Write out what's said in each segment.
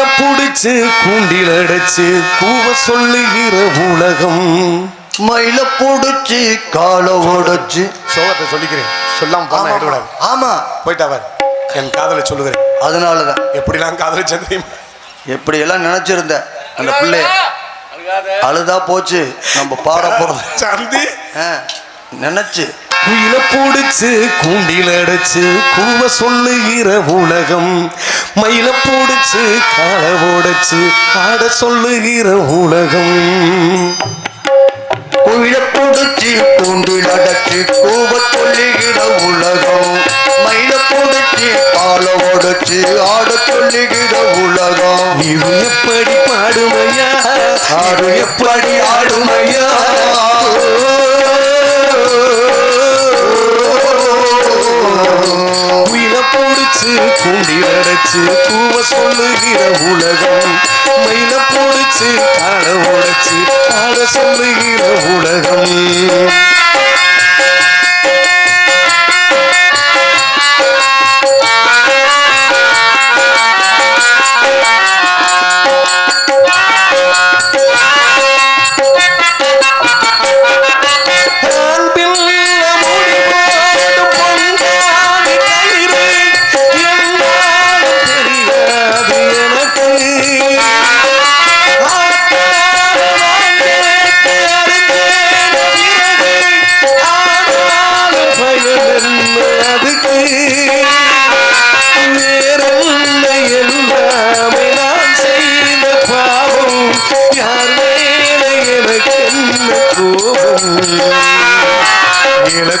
புடிச்சு கூண்டில் அடைச்சு கூவ சொல்லுகிற உலகம். மயில புடிச்சு கால உடைச்சு. சோகத்தை சொல்லிக்கிறேன். சொல்லாம ஆமா எடுக்கூடாது ஆமா. போயிட்டா பாரு. என் காதலை சொல்லுகிறேன். அதனாலதான். எப்படிலாம் காதலிச்சேன் தெரியுமா? எப்படி எல்லாம் நினைச்சிருந்த அந்த பிள்ளை? அழுதா போச்சு. நம்ம பாட போறது. சந்தி. நினைச்சு. குயில புடிச்சு கூண்டில் அடைச்சு கூவ சொல்லுகிற உலகம். உடைச்சு புடிச்சு கால உடைச்சு ஆட சொல்லுகிற உலகம். குயில புடிச்சு கூண்டில் அடைச்சு கூவ சொல்லுகிற உலகம். மயில புடிச்சு பால உடைச்சு ஆட சொல்லுகிற உலகம். இது எப்படி பாடுமையா? ஆடு எப்படி ஆடுமையா? புடிச்சு கூண்டில் அடைச்சு கூவ சொல்லுகிற உலகம். மயில புடிச்சு கால உடைச்சு ஆட சொல்லுகிற உலகம்.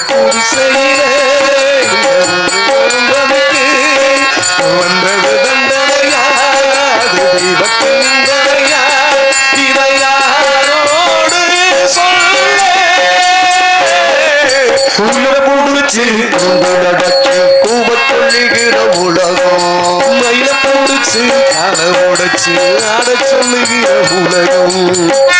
கோபம் செய்த. வந்தது தண்டனையா தெய்வத்தின் நிந்தனையா இதை யாரோடு சொல்ல புடிச்சு உலகம் மயில புடிச்சு உடைச்சு ஆட சொல்லுகிற உலகம்